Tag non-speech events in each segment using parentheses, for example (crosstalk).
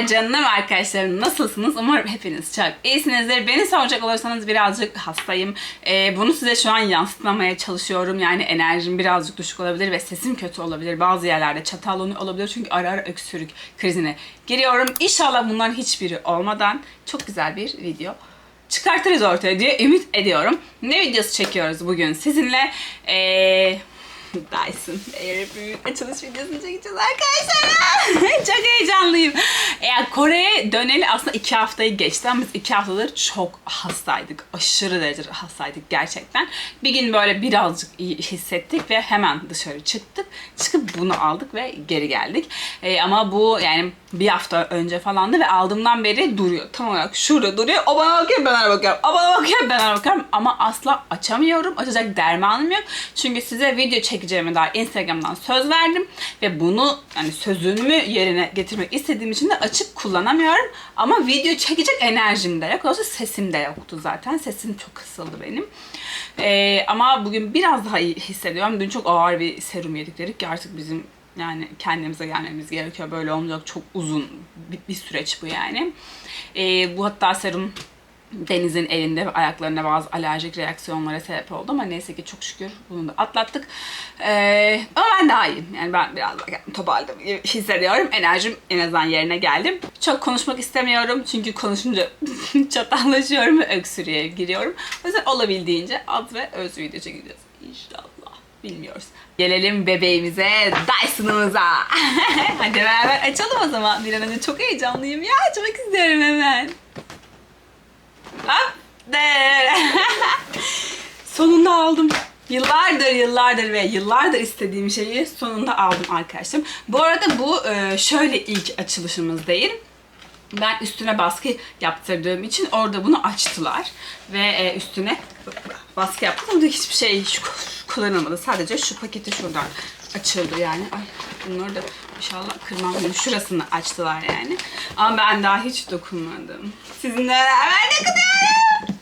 Merhabalar canım arkadaşlarım. Nasılsınız? Umarım hepiniz çok iyisinizdir. Beni soracak olursanız birazcık hastayım. Ee, bunu size şu an yansıtmamaya çalışıyorum. Yani enerjim birazcık düşük olabilir ve sesim kötü olabilir. Bazı yerlerde çatallanıyor olabilir. Çünkü ara ara öksürük krizine giriyorum. İnşallah bunların hiçbiri olmadan çok güzel bir video çıkartırız ortaya diye ümit ediyorum. Ne videosu çekiyoruz bugün sizinle? Ee, (laughs) Dyson Airview açılış videosunu çekeceğiz arkadaşlar. (laughs) çok heyecanlıyım. Eğer Kore'ye döneli aslında iki haftayı geçti ama biz iki haftadır çok hastaydık. Aşırı derecede hastaydık gerçekten. Bir gün böyle birazcık iyi hissettik ve hemen dışarı çıktık. Çıkıp bunu aldık ve geri geldik. Ee, ama bu yani bir hafta önce falandı ve aldığımdan beri duruyor. Tam olarak şurada duruyor. O bana bakıyor ben ona bakıyorum. O bana bakıyor ben ona bakıyorum. Ama asla açamıyorum. Açacak dermanım yok. Çünkü size video çekeceğime dair Instagram'dan söz verdim. Ve bunu yani sözümü yerine getirmek istediğim için de açıp kullanamıyorum. Ama video çekecek enerjim de yok. Oysa sesim de yoktu zaten. Sesim çok kısıldı benim. Ee, ama bugün biraz daha iyi hissediyorum. Dün çok ağır bir serum yedik dedik ki artık bizim yani kendimize gelmemiz gerekiyor. Böyle olmayacak çok uzun bir, bir süreç bu yani. Ee, bu hatta serum Deniz'in elinde ve ayaklarında bazı alerjik reaksiyonlara sebep oldu ama neyse ki çok şükür bunu da atlattık. Ee, ama ben daha iyiyim. Yani ben biraz toparladım gibi hissediyorum. Enerjim en azından yerine geldim. Çok konuşmak istemiyorum çünkü konuşunca (laughs) çatallaşıyorum ve öksürüğe giriyorum. O yüzden olabildiğince az ve öz video çekeceğiz. İnşallah. Bilmiyoruz. Gelelim bebeğimize, Dyson'ımıza. (laughs) Hadi beraber açalım o zaman. Bir an önce çok heyecanlıyım ya. Açmak istiyorum hemen. Hop. (laughs) Sonunda aldım. Yıllardır yıllardır ve yıllardır istediğim şeyi sonunda aldım arkadaşım. Bu arada bu e, şöyle ilk açılışımız değil. Ben üstüne baskı yaptırdığım için orada bunu açtılar. Ve e, üstüne baskı yaptım. Burada hiçbir şey kullanılmadı. Sadece şu paketi şuradan açıldı yani. Ay bunları da inşallah kırmam. Bunun Şurasını açtılar yani. Ama ben daha hiç dokunmadım. Sizinle beraber dokunuyorum.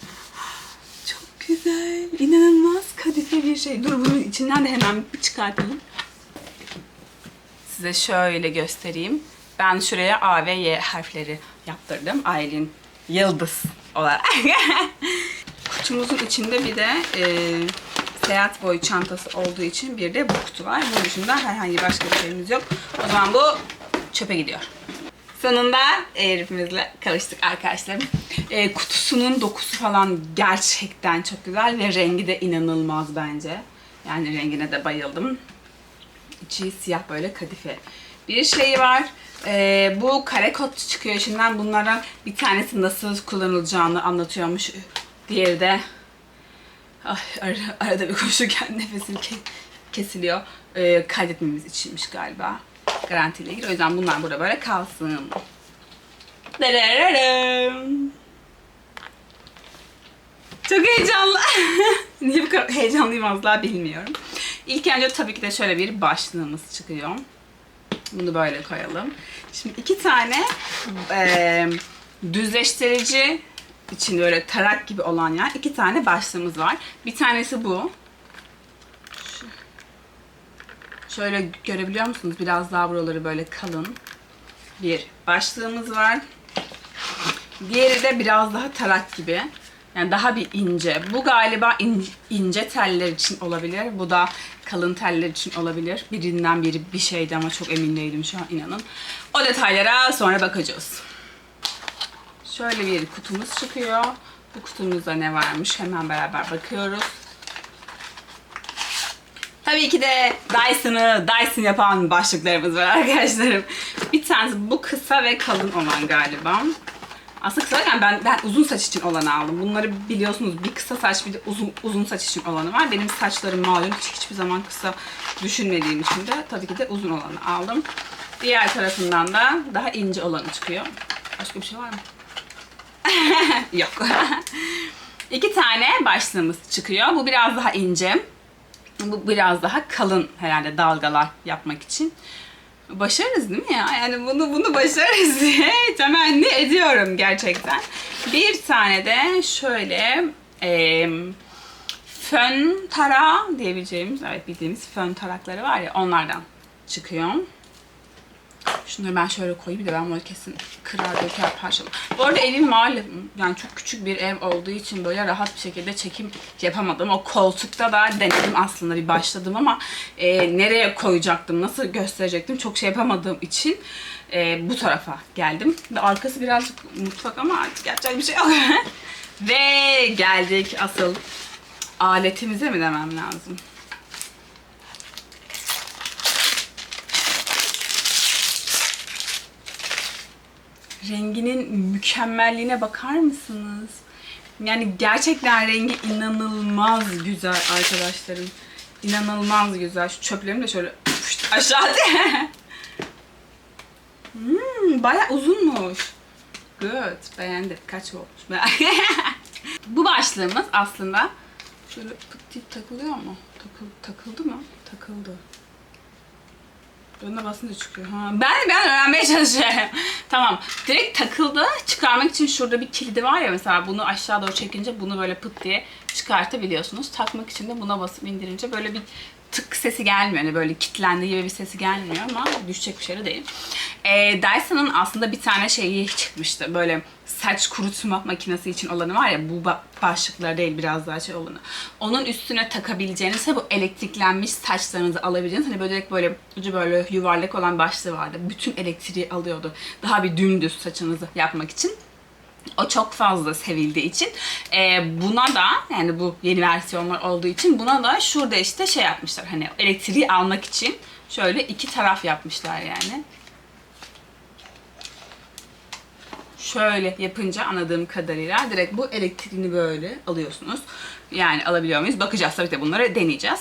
Çok güzel. İnanılmaz kadife bir şey. Dur bunun içinden de hemen bir çıkartayım. Size şöyle göstereyim. Ben şuraya A ve Y harfleri yaptırdım. Aylin Yıldız olarak. (laughs) Kutumuzun içinde bir de e, seyahat boyu çantası olduğu için bir de bu kutu var. Bunun dışında herhangi başka bir şeyimiz yok. O zaman bu çöpe gidiyor. Sonunda herifimizle karıştık arkadaşlarım. E, kutusunun dokusu falan gerçekten çok güzel ve rengi de inanılmaz bence. Yani rengine de bayıldım. İçi siyah böyle kadife bir şeyi var. Ee, bu kare kod çıkıyor içinden. Bunlardan bir tanesi nasıl kullanılacağını anlatıyormuş. Diğeri de ay, ar- arada bir konuşurken (laughs) nefesim ke- kesiliyor. Ee, kaydetmemiz içinmiş galiba. Garantiyle ilgili. O yüzden bunlar burada böyle kalsın. Darararım. Çok heyecanlı. (laughs) Niye bu kadar heyecanlıyım asla bilmiyorum. İlk önce tabii ki de şöyle bir başlığımız çıkıyor. Bunu böyle koyalım. Şimdi iki tane eee, düzleştirici için böyle tarak gibi olan yer iki tane başlığımız var. Bir tanesi bu. Şöyle görebiliyor musunuz? Biraz daha buraları böyle kalın bir başlığımız var. Diğeri de biraz daha tarak gibi. Yani daha bir ince. Bu galiba in- ince teller için olabilir. Bu da kalın teller için olabilir. Birinden biri bir şeydi ama çok emin değilim şu an inanın. O detaylara sonra bakacağız. Şöyle bir kutumuz çıkıyor. Bu kutumuzda ne varmış hemen beraber bakıyoruz. Tabii ki de Dyson'ı Dyson yapan başlıklarımız var arkadaşlarım. Bir tanesi bu kısa ve kalın olan galiba. Aslında kısa derken ben, ben uzun saç için olanı aldım. Bunları biliyorsunuz bir kısa saç bir de uzun, uzun saç için olanı var. Benim saçlarım malum hiç, hiçbir zaman kısa düşünmediğim için de tabii ki de uzun olanı aldım. Diğer tarafından da daha ince olanı çıkıyor. Başka bir şey var mı? (laughs) Yok. İki tane başlığımız çıkıyor. Bu biraz daha ince. Bu biraz daha kalın herhalde dalgalar yapmak için. Başarırız değil mi ya? Yani bunu bunu başarırız (laughs) diye temenni ediyorum gerçekten. Bir tane de şöyle e, fön tarağı diyebileceğimiz, evet bildiğimiz fön tarakları var ya onlardan çıkıyor. Şunları ben şöyle koyayım de ben bunu kesin kırar döker parçalar. Bu arada evim malum yani çok küçük bir ev olduğu için böyle rahat bir şekilde çekim yapamadım. O koltukta da denedim aslında bir başladım ama e, nereye koyacaktım, nasıl gösterecektim çok şey yapamadığım için e, bu tarafa geldim. Ve arkası birazcık mutfak ama yapacak bir şey yok. (laughs) Ve geldik asıl aletimize mi demem lazım? Renginin mükemmelliğine bakar mısınız? Yani gerçekten rengi inanılmaz güzel arkadaşlarım. İnanılmaz güzel. Şu çöplerimi de şöyle aşağı (laughs) hmm, Baya uzunmuş. Good. Beğendim. Kaç olmuş? (laughs) Bu başlığımız aslında şöyle pıt diye takılıyor mu? Takıl, takıldı mı? Takıldı. Önüne basınca çıkıyor. Ha, ben ben öğrenmeye çalışıyorum. (laughs) tamam. Direkt takıldı. Çıkarmak için şurada bir kilidi var ya mesela bunu aşağı doğru çekince bunu böyle pıt diye çıkartabiliyorsunuz. Takmak için de buna basıp indirince böyle bir tık sesi gelmiyor. Yani böyle kilitlendi gibi bir sesi gelmiyor ama düşecek bir şey de değil. Ee, Dyson'ın aslında bir tane şeyi çıkmıştı. Böyle saç kurutma makinesi için olanı var ya bu ba- başlıkları değil biraz daha şey olanı. Onun üstüne takabileceğiniz bu elektriklenmiş saçlarınızı alabileceğiniz hani böyle böyle ucu böyle yuvarlak olan başlığı vardı. Bütün elektriği alıyordu. Daha bir dümdüz saçınızı yapmak için. O çok fazla sevildiği için e, buna da yani bu yeni versiyonlar olduğu için buna da şurada işte şey yapmışlar hani elektriği almak için şöyle iki taraf yapmışlar yani. Şöyle yapınca anladığım kadarıyla direkt bu elektriğini böyle alıyorsunuz. Yani alabiliyor muyuz? Bakacağız tabii ki bunları deneyeceğiz.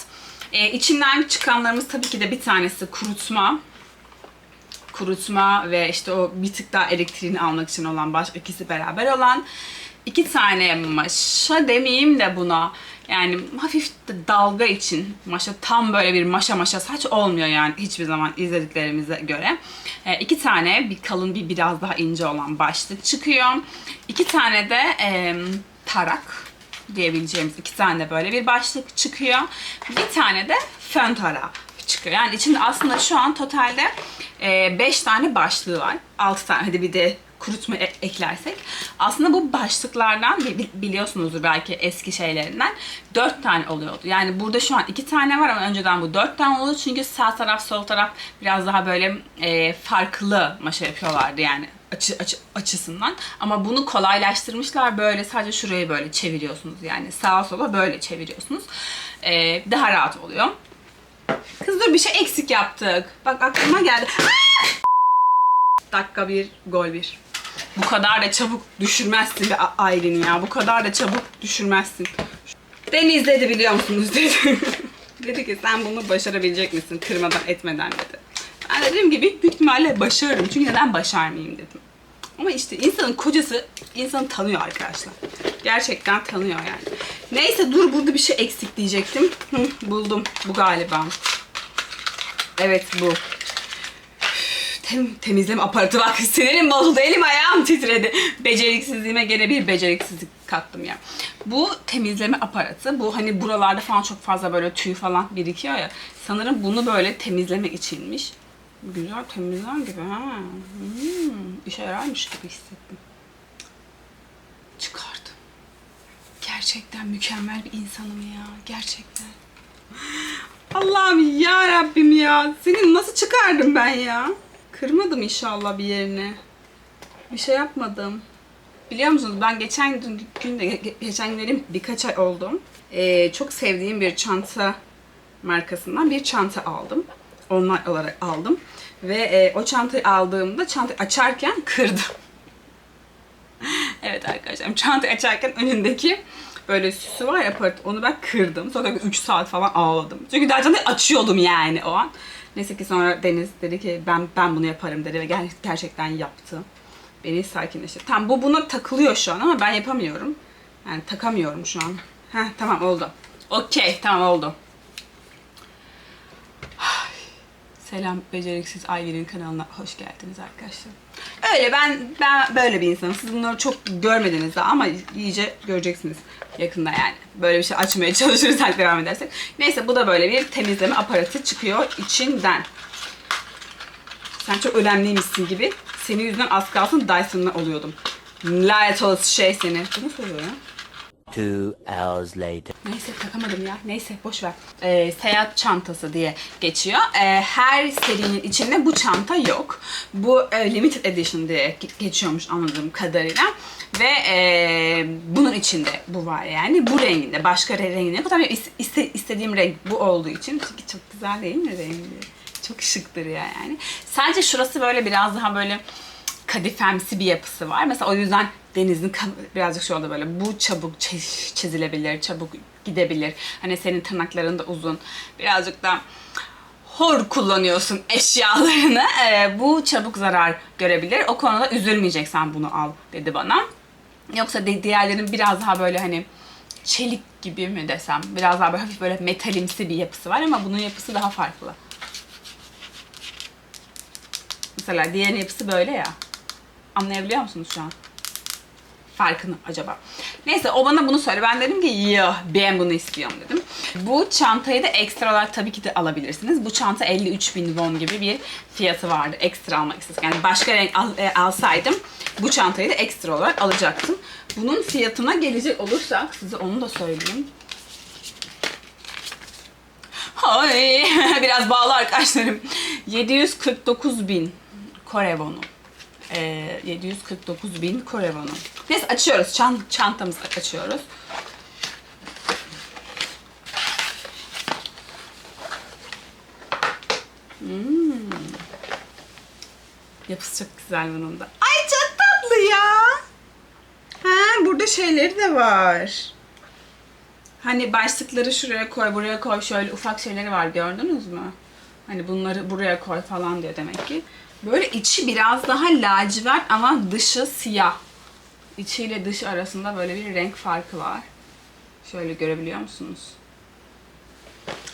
E, içinden çıkanlarımız tabii ki de bir tanesi kurutma kurutma ve işte o bir tık daha elektriğini almak için olan başka ikisi beraber olan iki tane maşa demeyeyim de buna yani hafif dalga için maşa tam böyle bir maşa maşa saç olmuyor yani hiçbir zaman izlediklerimize göre. E, iki tane bir kalın bir biraz daha ince olan başlık çıkıyor. İki tane de e, tarak diyebileceğimiz iki tane de böyle bir başlık çıkıyor. Bir tane de fön tarağı çıkıyor. Yani içinde aslında şu an totalde 5 tane başlığı var. 6 tane hadi bir de kurutma e- eklersek. Aslında bu başlıklardan bi- biliyorsunuzdur belki eski şeylerinden 4 tane oluyordu. Yani burada şu an 2 tane var ama önceden bu 4 tane oluyordu. Çünkü sağ taraf sol taraf biraz daha böyle e, farklı maşa yapıyorlardı yani açı, açı, açısından. Ama bunu kolaylaştırmışlar. Böyle sadece şurayı böyle çeviriyorsunuz. Yani sağa sola böyle çeviriyorsunuz. E, daha rahat oluyor. Kız dur bir şey eksik yaptık. Bak aklıma geldi. Dakika bir, gol bir. Bu kadar da çabuk düşürmezsin be Aylin ya. Bu kadar da çabuk düşürmezsin. Deniz dedi biliyor musunuz dedi. (laughs) dedi ki sen bunu başarabilecek misin kırmadan etmeden dedi. Ben de dediğim gibi büyük ihtimalle başarırım. Çünkü neden başarmayayım dedim. Ama işte insanın kocası insanı tanıyor arkadaşlar. Gerçekten tanıyor yani. Neyse dur burada bir şey eksik diyecektim. Hı, buldum. Bu galiba. Evet bu. Tem, temizleme aparatı bak (laughs) sinirim bozuldu elim ayağım titredi. Beceriksizliğime gene bir beceriksizlik kattım ya. Bu temizleme aparatı bu hani buralarda falan çok fazla böyle tüy falan birikiyor ya. Sanırım bunu böyle temizlemek içinmiş. Güzel temizler gibi ha. Hmm, işe yararmış gibi hissettim. Çıkardım. Gerçekten mükemmel bir insanım ya. Gerçekten. Allah'ım ya Rabbim ya. Seni nasıl çıkardım ben ya? Kırmadım inşallah bir yerini. Bir şey yapmadım. Biliyor musunuz ben geçen gün, gün de ge- geçen günlerim birkaç ay oldu. Ee, çok sevdiğim bir çanta markasından bir çanta aldım. Online olarak aldım. Ve e, o çantayı aldığımda çantayı açarken kırdım. (laughs) evet arkadaşlar çantayı açarken önündeki böyle süsü var ya aparat onu ben kırdım. Sonra 3 saat falan ağladım. Çünkü daha çantayı açıyordum yani o an. Neyse ki sonra Deniz dedi ki ben ben bunu yaparım dedi ve ger- gerçekten yaptı. Beni sakinleştirdi. Tamam bu buna takılıyor şu an ama ben yapamıyorum. Yani takamıyorum şu an. Heh tamam oldu. Okey tamam oldu. Selam beceriksiz Aylin'in kanalına hoş geldiniz arkadaşlar. Öyle ben ben böyle bir insanım. Siz bunları çok görmediniz daha ama iyice göreceksiniz yakında yani. Böyle bir şey açmaya (laughs) çalışırsak devam edersek. Neyse bu da böyle bir temizleme aparatı çıkıyor içinden. Sen çok önemliymişsin gibi. Senin yüzünden az kalsın Dyson'la oluyordum. Lanet olası şey seni. Bu nasıl oluyor ya? Two hours later. Neyse takamadım ya. Neyse boş ver. Ee, seyahat çantası diye geçiyor. Ee, her serinin içinde bu çanta yok. Bu e, limited edition diye ge- geçiyormuş anladığım kadarıyla. Ve e, bunun içinde bu var yani. Bu renginde. Başka re- renginde. Bu tabii is- iste- istediğim renk bu olduğu için. Çünkü çok güzel değil mi rengi? Çok şıktır ya yani. Sadece şurası böyle biraz daha böyle kadifemsi bir yapısı var. Mesela o yüzden denizin birazcık şey oldu böyle bu çabuk çiz- çizilebilir, çabuk gidebilir. Hani senin tırnakların da uzun. Birazcık da hor kullanıyorsun eşyalarını. (laughs) Ee, bu çabuk zarar görebilir. O konuda üzülmeyeceksen bunu al dedi bana. Yoksa di- diğerlerinin biraz daha böyle hani çelik gibi mi desem. Biraz daha böyle hafif böyle metalimsi bir yapısı var ama bunun yapısı daha farklı. Mesela diğerinin yapısı böyle ya. Anlayabiliyor musunuz şu an? Farkını acaba? Neyse o bana bunu söyle. Ben dedim ki ya ben bunu istiyorum dedim. Bu çantayı da ekstra olarak tabii ki de alabilirsiniz. Bu çanta 53 bin won gibi bir fiyatı vardı. Ekstra almak istedim. Yani başka renk al- e, alsaydım bu çantayı da ekstra olarak alacaktım. Bunun fiyatına gelecek olursak size onu da söyleyeyim. Hay (laughs) biraz bağlı arkadaşlarım. 749 bin Kore wonu. Ee, 749 bin Kore. Neyse açıyoruz. Çan, çantamızı açıyoruz. Hmm. Yapısı çok güzel bunun da. Ay çok tatlı ya. Ha, burada şeyleri de var. Hani başlıkları şuraya koy, buraya koy, şöyle ufak şeyleri var gördünüz mü? Hani bunları buraya koy falan diyor demek ki. Böyle içi biraz daha lacivert ama dışı siyah. İçiyle dışı arasında böyle bir renk farkı var. Şöyle görebiliyor musunuz?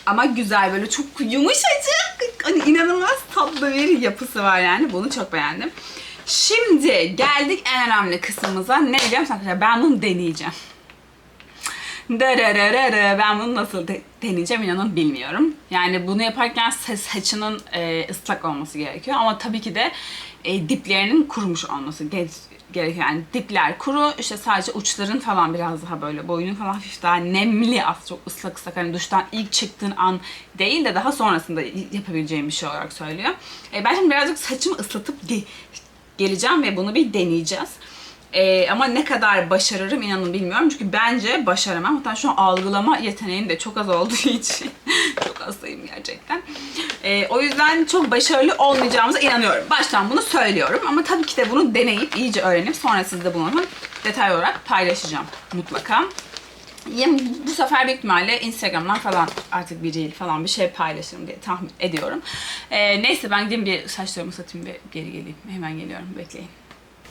Ama güzel böyle çok yumuşacık. Hani inanılmaz tatlı bir yapısı var yani. Bunu çok beğendim. Şimdi geldik en önemli kısmımıza. Ne arkadaşlar? Ben bunu deneyeceğim. Ben bunu nasıl de- deneyeceğim inanın bilmiyorum. Yani bunu yaparken sa- saçının e, ıslak olması gerekiyor. Ama tabii ki de e, diplerinin kurumuş olması ge- gerekiyor. Yani dipler kuru, işte sadece uçların falan biraz daha böyle boyunun falan hafif daha nemli az çok ıslak ıslak. Hani duştan ilk çıktığın an değil de daha sonrasında yapabileceğim bir şey olarak söylüyor. E, ben şimdi birazcık saçımı ıslatıp ge- geleceğim ve bunu bir deneyeceğiz. Ee, ama ne kadar başarırım inanın bilmiyorum. Çünkü bence başaramam. Hatta şu an algılama yeteneğim de çok az olduğu (laughs) için. çok hastayım gerçekten. Ee, o yüzden çok başarılı olmayacağımıza inanıyorum. Baştan bunu söylüyorum. Ama tabii ki de bunu deneyip iyice öğrenip sonra sizde bunu detaylı olarak paylaşacağım mutlaka. Yem, bu sefer büyük ihtimalle Instagram'dan falan artık bir reel falan bir şey paylaşırım diye tahmin ediyorum. Ee, neyse ben gideyim bir saçlarımı satayım ve geri geleyim. Hemen geliyorum bekleyin.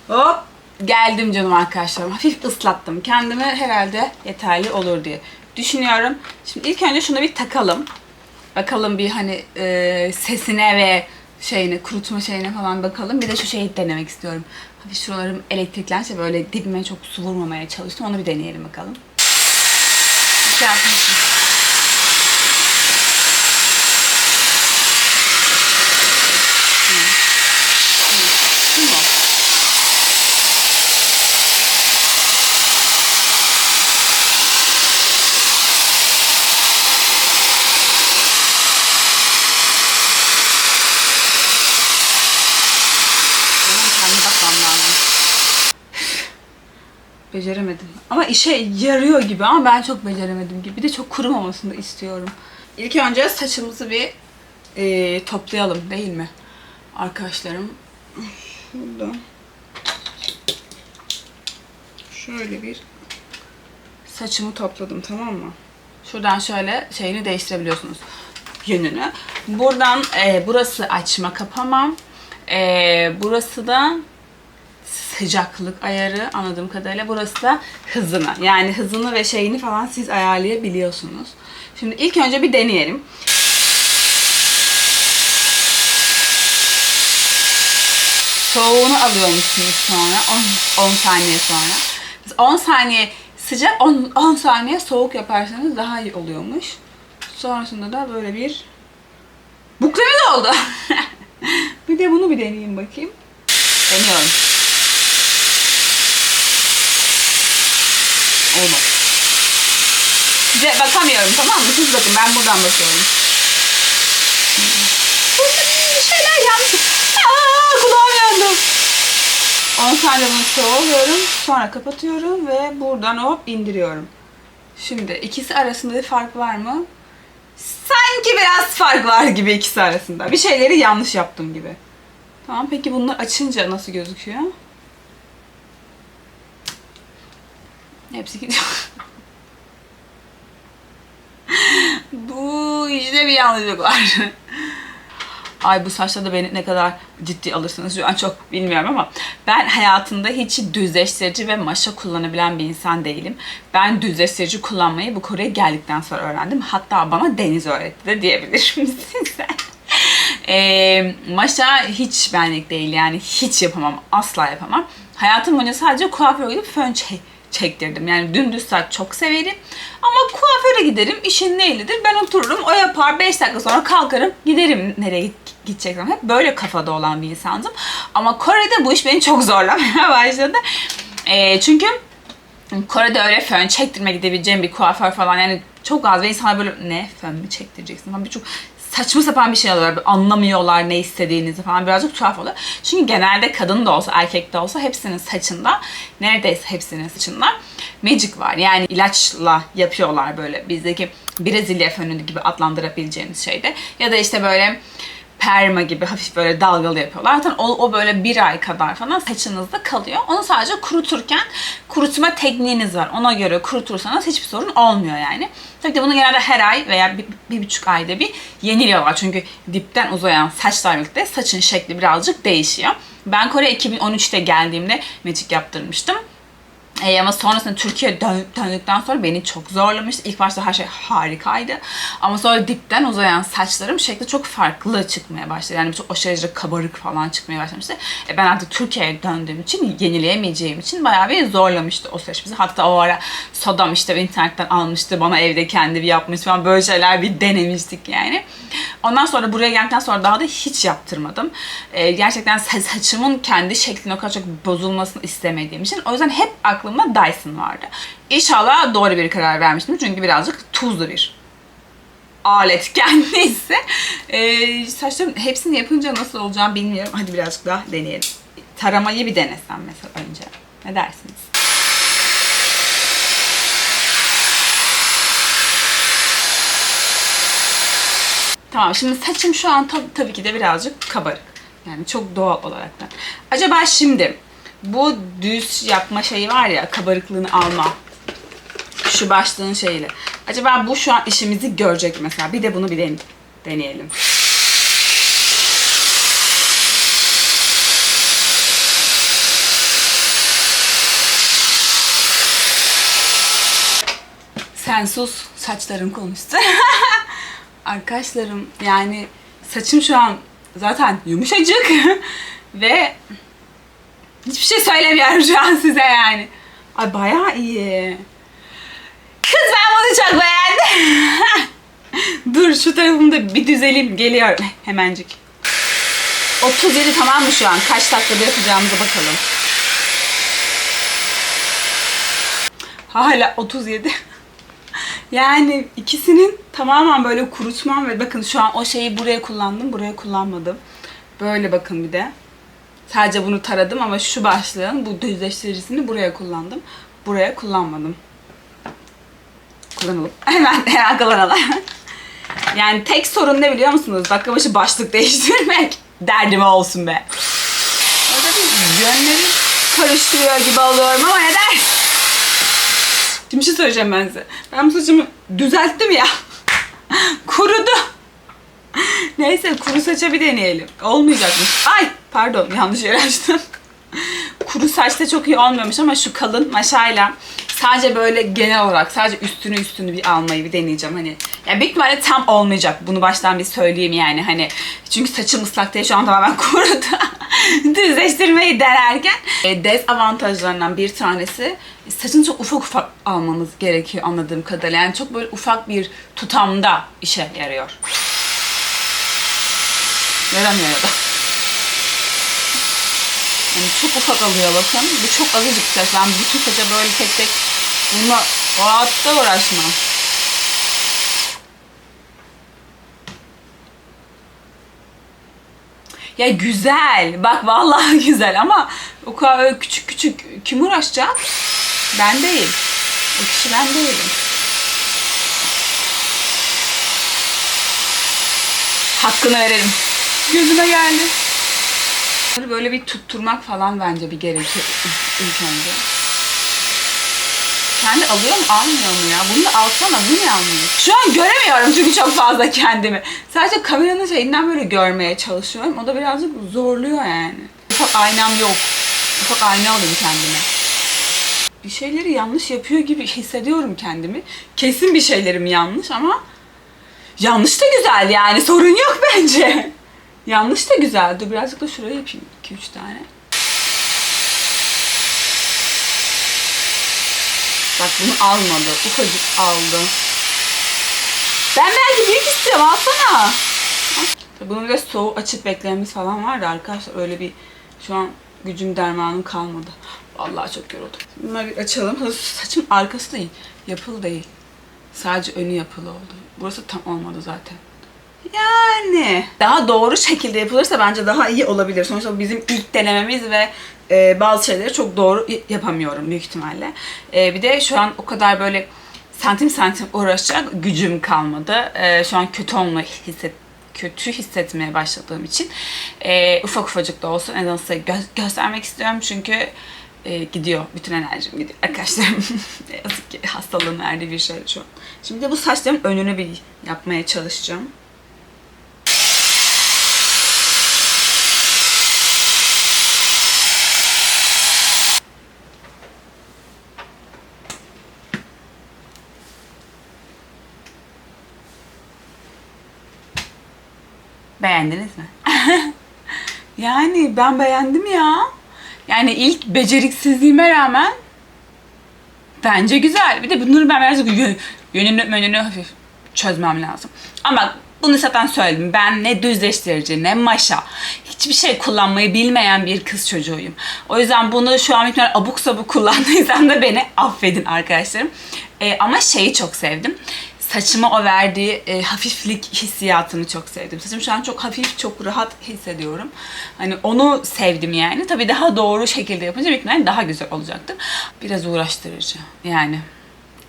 Hop geldim canım arkadaşlarım. Hafif ıslattım. Kendime herhalde yeterli olur diye düşünüyorum. Şimdi ilk önce şunu bir takalım. Bakalım bir hani e, sesine ve şeyine, kurutma şeyine falan bakalım. Bir de şu şeyi denemek istiyorum. Hafif şuralarım elektriklense böyle dibime çok su vurmamaya çalıştım. Onu bir deneyelim bakalım. Şey yapmışım. Şu mu? Benim kendi bakmam lazım. Beceremedim. Ama işe yarıyor gibi ama ben çok beceremedim gibi. Bir de çok kurumamasını da istiyorum. İlk önce saçımızı bir e, toplayalım değil mi? Arkadaşlarım. Şurada. Şöyle bir saçımı topladım tamam mı? Şuradan şöyle şeyini değiştirebiliyorsunuz. Yönünü. Buradan e, burası açma kapama. E, burası da sıcaklık ayarı anladığım kadarıyla. Burası da hızını. Yani hızını ve şeyini falan siz ayarlayabiliyorsunuz. Şimdi ilk önce bir deneyelim. Soğuğunu alıyormuşsunuz sonra 10, 10 saniye sonra. Biz 10 saniye sıcak 10, 10 saniye soğuk yaparsanız daha iyi oluyormuş. Sonrasında da böyle bir bukleme de oldu. (laughs) bir de bunu bir deneyeyim bakayım. Deniyorum. Olmadı. Size bakamıyorum tamam mı? Siz bakın ben buradan bakıyorum. Burada (laughs) bir şeyler yandı. Aa, kulağım yandı. 10 saniye bunu soğuluyorum. Sonra kapatıyorum ve buradan hop indiriyorum. Şimdi ikisi arasında bir fark var mı? Sanki biraz fark var gibi ikisi arasında. Bir şeyleri yanlış yaptım gibi. Tamam peki bunları açınca nasıl gözüküyor? Hepsi gidiyor. bu işte bir yanlışlık var. Ay bu saçla da beni ne kadar ciddi alırsınız şu an çok bilmiyorum ama ben hayatımda hiç düzleştirici ve maşa kullanabilen bir insan değilim. Ben düzleştirici kullanmayı bu Kore'ye geldikten sonra öğrendim. Hatta bana Deniz öğretti de diyebilirim size. Eee maşa hiç benlik değil yani hiç yapamam asla yapamam. Hayatım boyunca sadece kuaföre gidip fön çek çektirdim. Yani dümdüz saç çok severim. Ama kuaföre giderim. işin neylidir? Ben otururum. O yapar. 5 dakika sonra kalkarım. Giderim nereye gideceksem. Hep böyle kafada olan bir insandım. Ama Kore'de bu iş beni çok zorlamaya (laughs) başladı. Ee, çünkü Kore'de öyle fön çektirme gidebileceğim bir kuaför falan yani çok az ve insanlar böyle ne fön mü çektireceksin falan birçok saçma sapan bir şey. Böyle Anlamıyorlar ne istediğinizi falan birazcık tuhaf oluyor. Çünkü genelde kadın da olsa erkek de olsa hepsinin saçında neredeyse hepsinin saçında magic var. Yani ilaçla yapıyorlar böyle bizdeki Brezilya fönü gibi adlandırabileceğimiz şeyde. Ya da işte böyle perma gibi hafif böyle dalgalı yapıyorlar. Zaten o, o böyle bir ay kadar falan saçınızda kalıyor. Onu sadece kuruturken kurutma tekniğiniz var. Ona göre kurutursanız hiçbir sorun olmuyor yani. Tabii ki bunu genelde her ay veya bir, bir buçuk ayda bir yeniliyorlar. Çünkü dipten uzayan saçlar birlikte saçın şekli birazcık değişiyor. Ben Kore 2013'te geldiğimde magic yaptırmıştım. E, ama sonrasında Türkiye'ye dön- döndükten sonra beni çok zorlamıştı. İlk başta her şey harikaydı. Ama sonra dipten uzayan saçlarım şekli çok farklı çıkmaya başladı. Yani çok aşırı kabarık falan çıkmaya başlamıştı. E, ben artık Türkiye'ye döndüğüm için, yenileyemeyeceğim için bayağı bir zorlamıştı o süreç bizi. Hatta o ara sodam işte internetten almıştı. Bana evde kendi bir yapmış falan böyle şeyler bir denemiştik yani. Ondan sonra buraya geldikten sonra daha da hiç yaptırmadım. E, gerçekten sa- saçımın kendi şeklinin o kadar çok bozulmasını istemediğim için. O yüzden hep aklımda Dyson vardı. İnşallah doğru bir karar vermiştim. Çünkü birazcık tuzlu bir alet (laughs) kendisi. E, saçlarım hepsini yapınca nasıl olacağını bilmiyorum. Hadi birazcık daha deneyelim. Taramayı bir denesem mesela önce. Ne dersiniz? Tamam şimdi saçım şu an tab- tabii ki de birazcık kabarık. Yani çok doğal olaraktan. Acaba şimdi bu düz yapma şeyi var ya kabarıklığını alma. Şu başlığın şeyiyle. Acaba bu şu an işimizi görecek mesela. Bir de bunu bir den- deneyelim. Sen sus, saçların konuştu. (laughs) Arkadaşlarım yani saçım şu an zaten yumuşacık (laughs) ve hiçbir şey söylemiyorum şu an size yani. Ay bayağı iyi. Kız ben bunu çok beğendim. (laughs) Dur şu tarafımda bir düzelim geliyorum hemencik. 37 tamam mı şu an? Kaç dakikada yapacağımıza bakalım. Hala 37. (laughs) Yani ikisinin tamamen böyle kurutmam ve bakın şu an o şeyi buraya kullandım, buraya kullanmadım. Böyle bakın bir de. Sadece bunu taradım ama şu başlığın bu düzleştiricisini buraya kullandım. Buraya kullanmadım. Kullanalım. (laughs) Hemen hemen kullanalım. (laughs) Yani tek sorun ne biliyor musunuz? Dakika başı başlık (laughs) değiştirmek. Derdime olsun be. Orada bir yönleri karıştırıyor gibi oluyorum ama ne der? Şimdi şey söyleyeceğim ben size. Ben bu saçımı düzelttim ya. Kurudu. Neyse kuru saça bir deneyelim. Olmayacakmış. Ay pardon yanlış yere açtım. (laughs) kuru saçta çok iyi olmuyormuş ama şu kalın maşayla sadece böyle genel olarak sadece üstünü üstünü bir almayı bir deneyeceğim hani. Ya büyük ihtimalle tam olmayacak. Bunu baştan bir söyleyeyim yani hani. Çünkü saçım ıslak değil şu an tamamen (laughs) kurudu. Düzleştirmeyi denerken e, dezavantajlarından bir tanesi saçını çok ufak ufak almanız gerekiyor anladığım kadarıyla. Yani çok böyle ufak bir tutamda işe yarıyor. Yaramıyor ya. Yani çok ufak alıyor bakın. Bu çok azıcık saç. Ben bütün saça böyle tek tek bununla o hayatta uğraşmam. Ya güzel. Bak vallahi (laughs) güzel ama o kadar küçük küçük kim uğraşacak? Ben değil. O kişi ben değilim. Hakkını verelim. Gözüme geldi. Böyle bir tutturmak falan bence bir gerekiyor ilk- ilk önce. Kendi alıyor mu almıyor mu ya? Bunu da alsana bu ne almıyor? Şu an göremiyorum çünkü çok fazla kendimi. Sadece kameranın şeyinden böyle görmeye çalışıyorum. O da birazcık zorluyor yani. Ufak aynam yok. Ufak ayna alayım kendime. Bir şeyleri yanlış yapıyor gibi hissediyorum kendimi. Kesin bir şeylerim yanlış ama yanlış da güzel yani sorun yok bence. Yanlış da güzel. Dur birazcık da şuraya yapayım 2-3 tane. Bak bunu almadı. Ufacık aldı. Ben belki büyük istiyorum. Alsana. Al. Bunun de soğuk açıp beklememiz falan var da arkadaşlar öyle bir şu an gücüm dermanım kalmadı. Vallahi çok yoruldum. Bunları açalım. Saçın arkası değil. Yapılı değil. Sadece önü yapılı oldu. Burası tam olmadı zaten. Yani daha doğru şekilde yapılırsa bence daha iyi olabilir. Sonuçta bizim ilk denememiz ve e, bazı şeyleri çok doğru yapamıyorum büyük ihtimalle. E, bir de şu an o kadar böyle santim santim uğraşacak gücüm kalmadı. E, şu an kötü olma hisset kötü hissetmeye başladığım için e, ufak ufacık da olsa en azından gö- göstermek istiyorum çünkü e, gidiyor. Bütün enerjim gidiyor arkadaşlarım. (laughs) Ne Yazık ki hastalığın verdiği bir şey şu. Şimdi de bu saçların önünü bir yapmaya çalışacağım. Beğendiniz mi? (laughs) yani ben beğendim ya. Yani ilk beceriksizliğime rağmen bence güzel. Bir de bunları ben birazcık yö- yönünü menünü hafif çözmem lazım. Ama bunu zaten söyledim. Ben ne düzleştirici ne maşa hiçbir şey kullanmayı bilmeyen bir kız çocuğuyum. O yüzden bunu şu an miktar abuk sabuk kullandıysam da beni affedin arkadaşlarım. Ee, ama şeyi çok sevdim saçıma o verdiği e, hafiflik hissiyatını çok sevdim. Saçım şu an çok hafif, çok rahat hissediyorum. Hani onu sevdim yani. Tabii daha doğru şekilde yapınca büyük daha güzel olacaktır. Biraz uğraştırıcı yani.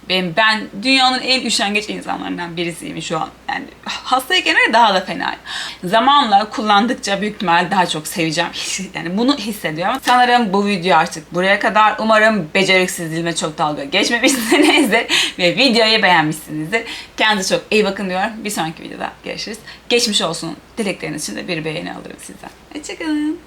Ben, ben dünyanın en üşengeç insanlarından birisiyim şu an. Yani hastayken öyle daha da fena. Zamanla kullandıkça büyük ihtimalle daha çok seveceğim. Yani bunu hissediyorum. Sanırım bu video artık buraya kadar. Umarım beceriksizliğime çok dalga geçmemişsinizdir (laughs) ve videoyu beğenmişsinizdir. Kendinize çok iyi bakın diyorum. Bir sonraki videoda görüşürüz. Geçmiş olsun dilekleriniz için de bir beğeni alırım sizden. Hoşçakalın.